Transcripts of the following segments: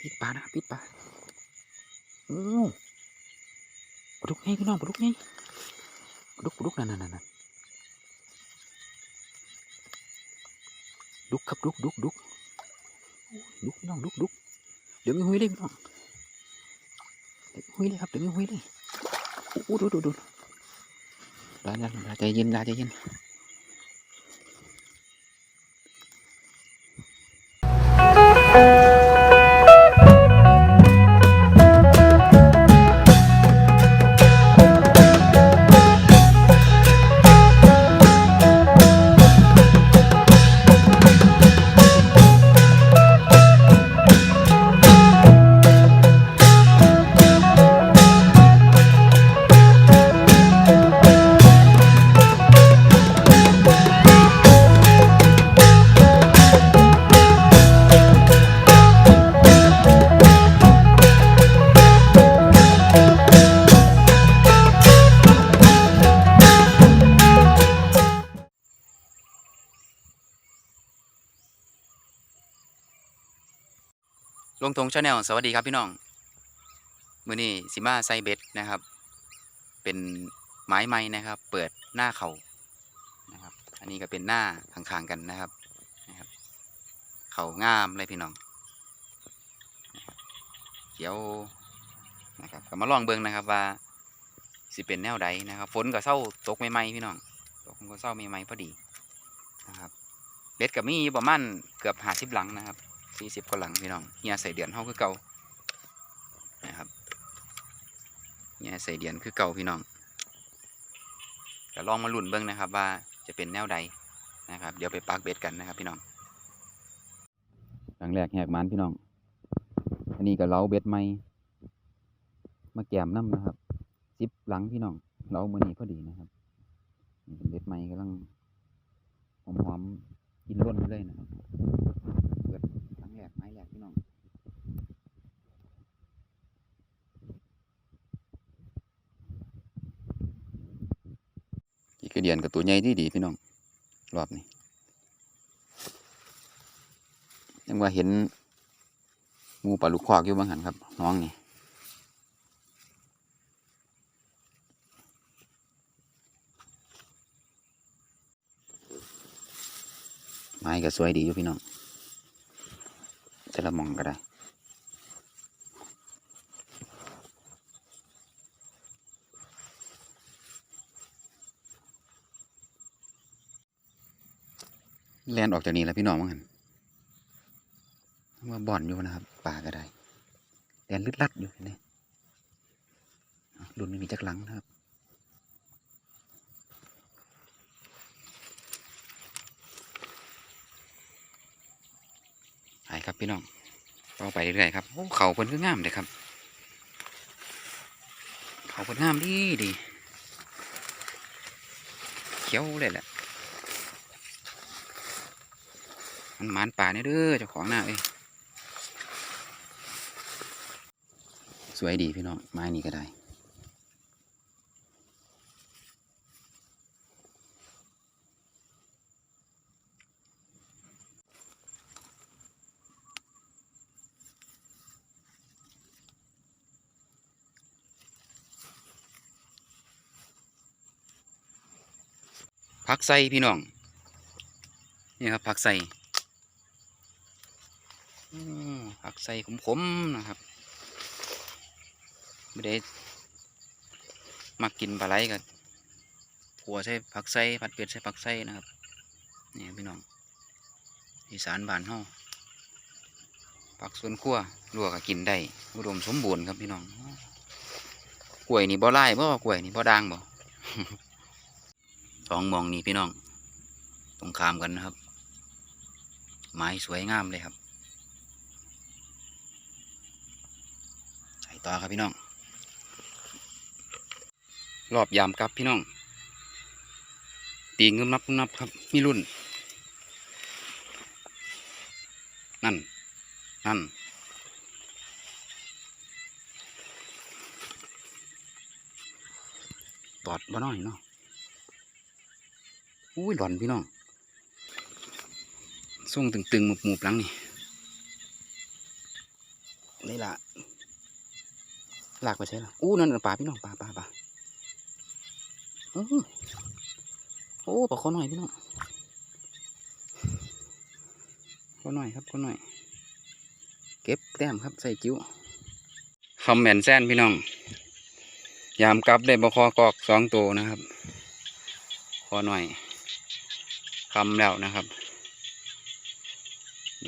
ปิดปลานะครับปิดปลาโอ้ปลาดุกไงพี่น้องปลาดุกไงปลาดุกปลาดุกนั่นนั่นนั่นดุกครับดุกดุกดุกดุกพี่น้องดุกดุกเดี๋ยวมีหุยเลยพี่น้องเดี๋ยวมีหุยเลยครับเดี๋ยวมีหุยเลยโอ้ดูดูดูลาลาลาใจเย็นลาใจเย็น งทงชาแนลสวัสดีครับพี่น้อง มือนี้สิมาไซเบ็ดนะครับ เป็นไม้ไม้นะครับ เปิดหน้าเขานะครับ อันนี้ก็เป็นหน้าข้างๆกันนะครับนะครับ เขางามเลยพี่น้องเขียวนะครับก็มาลองเบิ่งนะครับว่าสิเป็นแนวใดนะครับ ฝนก็เศร้าตกใหม่ๆพี่น้องตกก็เศร้าใหม่ๆพอดีนะครับเบ็ดกับมี่ประมาณเกือบหาสิบหลังนะครับ สี่สิบกว่าหลังพี่น้องเฮียใส่เดือนเฮาคือเก่านะครับเฮียใส่เดือนคือเก่าพี่น้องก็ลองมาลุ้นเบิ่งนะครับว่าจะเป็นแนวใดนะครับ เดี๋ยวไปปักเบ็ดกันนะครับพี่น้อง หลังแรกแหกมันพี่น้อง อันนี้ก็เล้าเบ็ดใหม่มาแกมน้ำนะครับสิบหลังพี่น้องเล้ามือนี้พอดีนะครับเป็นเบ็ดใหม่กำลังหอมๆกินล้นเลยนะครับ เปิดครั้งแรกไม้แรกพี่น้องกี่กระ เดียนกับตัวใหญ่ที่ดีพี่น้องรอบนี้ยังว่าเห็นหมูปลาลูกควากอยู่บางหันครับ น้องนี่ไม้ก็สวยดีอยู่พี่น้องแต่ละมองก็ได้ แลนออกจากนี้แล้วพี่น้องมั้งหันว่าบ่อนอยู่นะครับป่าก็ได้แลนลึดลัดอยู่นี่รุ่นไม่มีจักหลังนะครับไปครับพี่น้องต่อไปเรื่อยๆครับโอ้เขาเพิ่นคืองามเลยครับ เขาเพิ่นงามดีดีเขียวเลยแหละ มันหมานป่าเนี่ยเด้อเจ้าของหน้าเอ้ยสวยดีพี่น้องไม้นี้ก็ได้ผักใส่พี่น้อง นี่ครับผักใส่อืม ผักใส่ขมๆนะครับไม่ได้มักกินปลาไหลกันขัวใส่ผักใส่ผัดเผ็ดใส่ผักใส่นะครับนี่พี่น้องอีสานบ้านเฮาผักสวนครัวลวกก็กินได้อุดมสมบูรณ์ครับพี่น้องกล้วยนี่บ่ไล่บ่กล้วยนี่บ่ด่างบ่สองมองนี้พี่น้องตรงขามกันนะครับ ไม้สวยงามเลยครับ ใส่ ต่อครับพี่น้อง รอบยามกลับพี่น้อง ตีเงิมนับนับครับ มีรุ่น นั่น นั่น ตอดบ่น้อยเนาะอุ้ยหลอนพี่น้องส่งตึงๆหมุบๆหลังนี่เลยล่ะ ลากไปใช่หรออู้นั่นปลาพี่น้องปลาปลาปลาอื้อโอ้ปลาคอหน่อยพี่น้องคอหน่อยครับคอหน่อย เก็บแต้มครับใส่จิ้วคำแม่นแซนพี่น้อง ยามกลับได้บคอกอกสองตัวนะครับคอหน่อยคำแล้วนะครับ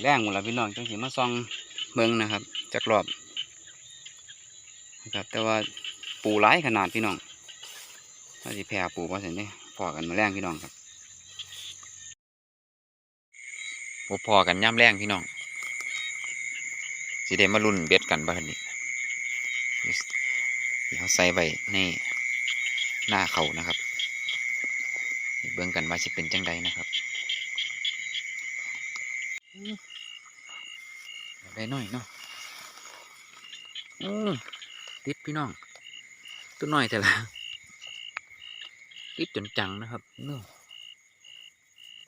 แรงหมดแล้วพี่น้องจังสีมาซองเมืองนะครับจักรอบ นะครับ แต่ว่าปูร้ายขนาดพี่น้องถ้าสิแพร่ปูว่าเสร็จเนี่ยพอกันมาแรงพี่น้องครับบ่พอกันย่ำแรงพี่น้องสิได้มารุ่นเบ็ดกันบ้านนี้เดี๋ยวใส่ไว้ในหน้าเขานะครับ เบิ่งกันว่าจะเป็นจังใดนะครับได้น้อยเนาะอืม ติดพี่น้อง ตัวน้อยแต่ละติดจนจังนะครับเนาะ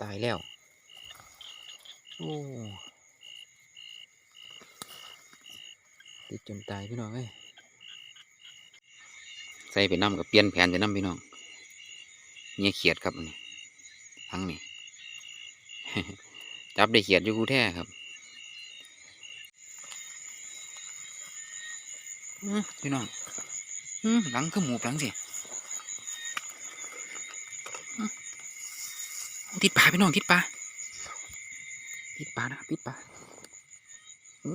ตายแล้ว โอ้ติดจนตายพี่น้องเอ้ยใส่ไปน้ำกับเปลี่ยนแผนจะน้ำพี่น้องเนี่ยเขียดครับอันนี้ทั้งนี้จับได้เขียดอยู่กูแท้ครับอื้อ พี่น้องอื้อหลังคือหมูหลังสิอื้อเอาติดปลาพี่น้องติดปลาติดปลานะครับติดปลาโอ้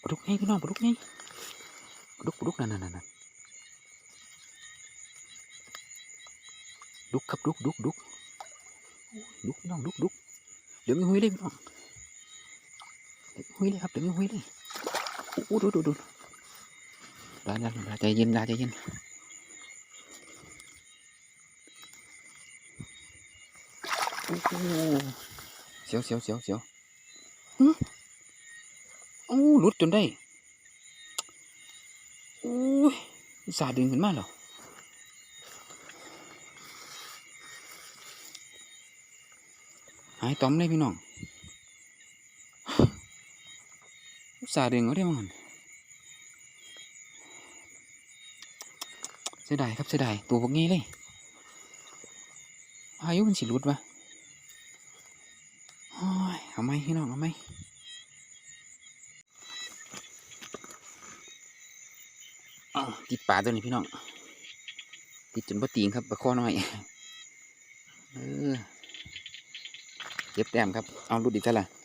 ปลาดุกไงพี่น้องปลาดุกไงปลาดุกปลาดุกนั่นนั่นนั่นดุกครับดุกดุกดุกดุกพี่น้องดุกดุกเดี๋ยวมีหุยเลยพี่น้องเดี๋ยวมีหุยเลยครับเดี๋ยวมีหุยเลยโอ้ดูดูดูลาลาลาใจเย็นลาใจเย็นโอ้โหเสียวเสียวเสียวเสียวหึโอ้หลุดจนได้โอ้ยอุตสาห์ดึงขึ้นมาเหรอหายตอมเลยพี่น้อง อุต สาห์ดึงเขาได้มั้งเสียดายครับเสียดายตัวพวกนี้เลยอายุมันสิรุดวะโอ้ยเอาไหมพี่น้องเอาไหมอ้าวติดป่าตัวนี้พี่น้องติดจนบ่ตีงครับปลาข้อน้อยเออเก็บแต้มครับ เอารุดอีกเท่าไหร่เก็บแ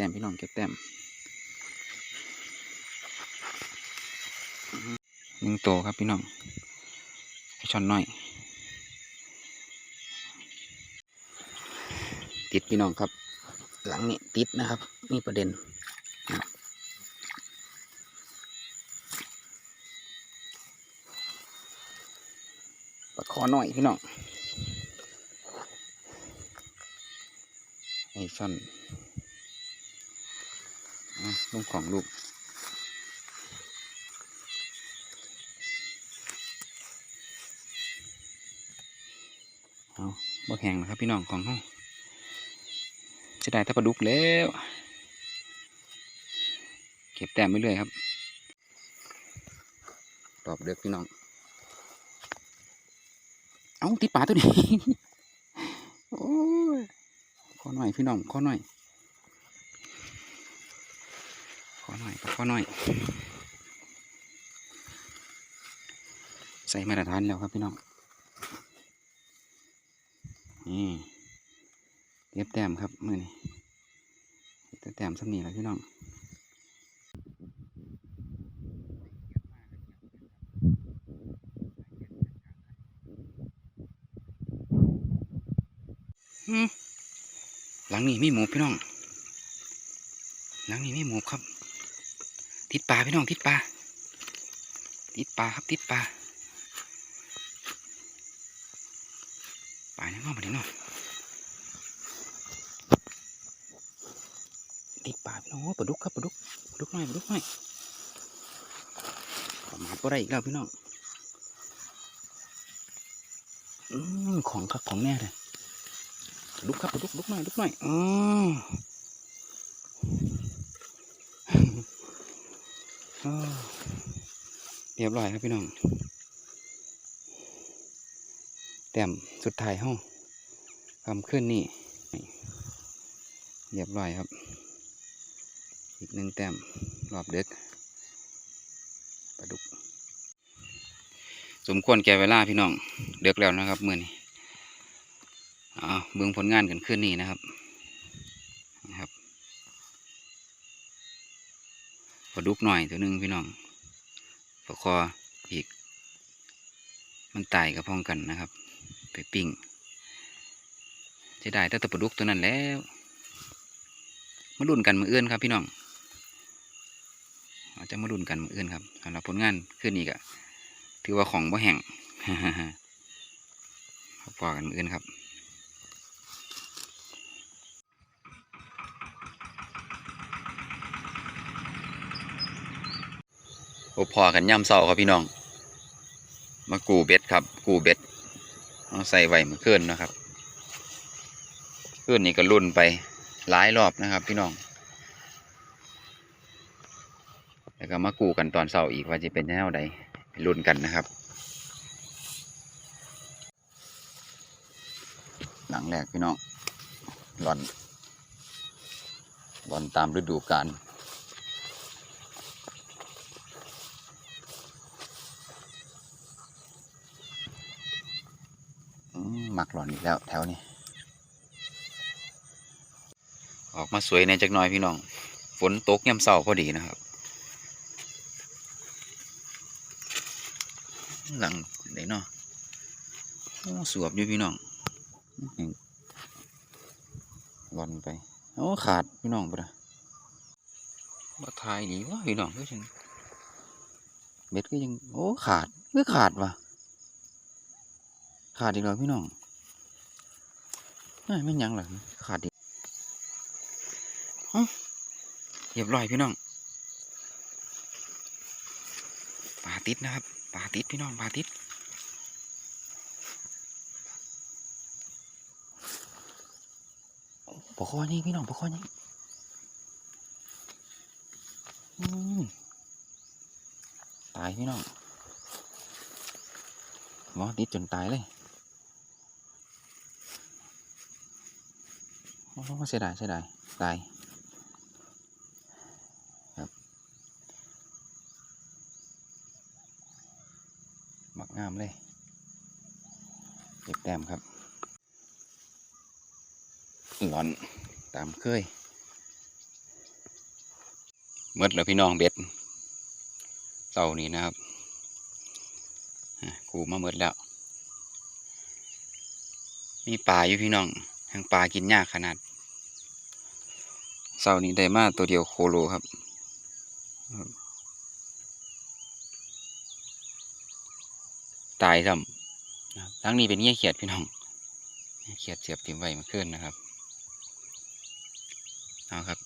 ต้มพี่น้องเก็บแต้มหนึ่งโตวครับพี่น้องไอช่อนน้อย ติดพี่น้องครับ หลังนี้ติดนะครับ นี่ประเด็นปลาคอหน้อยพี่น้องไอช่อน ลูกของลูกเอาบ่แห้งนะครับพี่น้องของเขาจะได้ถ้าปลาดุกแล้ว เก็บแต้มไปเรื่อยครับ ตอบเลือกพี่น้อง เอาติดปลาตัวนี้ โอ้ยขอหน่อยพี่น้องขอหน่อย ขอ หน่อยขอหน่อย ใส่มาตรฐานแล้วครับพี่น้อง นี่เก็บแต้มครับมือนี่เก็บแต้มสำนีแล้วพี่น้องหลังนี้มีหมูพี่น้อง หลังนี้มีหมูครับ ติดปลาพี่น้องติดปลาติดปลาครับติดปลาปลาเนี่ยงอกมาดิเนาะติดปลาพี่น้องปลาดุกครับปลาดุกปลาดุกหน่อยปลาดุกหน่อยประมาณปลาไรอีกแล้วพี่น้องอืมของครับของแน่เลยลุกครับลุกลุกหน่อยลุกหน่อยอ๋อ อ้าว เรียบร้อยครับพี่น้องแต้มสุดท้ายห้องคำขึ้นนี่เรียบร้อยครับ อีกหนึ่งแต้มรอบเด็กปลาดุก สมควรแก่เวลาพี่น้องเด็กแล้วนะครับ มือนี้อ่าเบิ่งผลงานกันขึ้นนี่นะครับ ปลาดุกหน่อยตัวหนึ่งพี่น้องปลาคออีก มันตายกับพ้องกันนะครับ ไปปิ้งจะได้แต่ตัวปลาดุกตัวนั้นแล้วมาดุนกันมือเอื้อนครับ พี่น้องเราจะมาดุนกันมือเอื้อนครับสำหรับผลงานขึ้นนี้ก็ถือว่าของบ่แห้งพอกันมือเอื้อนครับ โอ้พอกันย่ำเสาครับพี่น้อง มากูเบ็ดครับ กูเบ็ดเอาใส่ไว้เมื่อคืนนะครับคืนนี้ก็รุ่นไปหลายรอบนะครับ พี่น้องแล้วก็มากูกันตอนเสาร์อีกว่าจะเป็นแนวใดรุ่นกันนะครับ หลังแรกพี่น้องหลอนหลอนตามฤดูกาล มหมักหลอนอีกแล้วแถวนี้ ออกมาสวยในจักหน่อยพี่น้อง ฝนตกย่ำเศร้าพอดีนะครับ หลังไหนเนาะโอ้สวบอยู่พี่น้องอื้อหือหลอนไปโอ้ขาดพี่น้องปะนะมาทายดีวะพี่น้องก็ยังเบ็ดก็ยังโอ้ขาดก็ขาดว่ะขาดอีกแล้วพี่น้อง ไม่ไม่ยังหรอกขาดอีกเอ้าเรียบร้อยพี่น้องปลาติดนะครับปลาติดพี่น้องปลาติดปลาคอนี่พี่น้องปลาคอนี่ตายพี่น้องมอติดจนตายเลย โอ้เสียดายเสียดายตายครับหมักงามเลยเก็บแต้มครับหลอนตามเคยเมดแล้วพี่น้องเบ็ดเต่านี้นะครับอะกูมาเมดแล้ว มีปลาอยู่พี่น้อง ทางปลากินยากขนาดเสานี้ได้มาตัวเดียวโคโลครับ ตายซ้ำทั้งนี้เป็นเงี้ยเขียดพี่น้องเขียดเสียบติ่มไว้เมาขึ้นนะครับ เอาครับ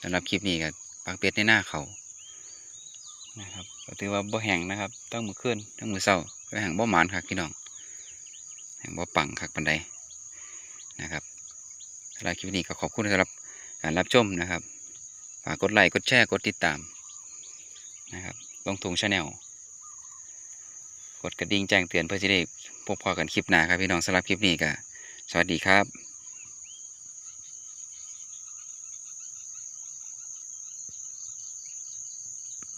สำหรับคลิปนี้ก็ปักเป็ดในหน้าเขานะครับก็ถือว่าบ่แห้งนะครับ ต้องมือขึ้นต้องมือเศร้าก็แห้งบ่หมานครับพี่น้องแห้งบ่ปังครับปันใด นะครับสำหรับคลิปนี้ก็ขอบคุณสำหรับการรับชมนะครับฝากกดไลค์กดแชร์กดติดตามนะครับลงทุงชาแนลกดกระดิ่งแจ้งเตือนเพื่อจะได้พบพอกันคลิปหน้าครับพี่น้องสำหรับคลิปนี้ก็สวัสดีครับ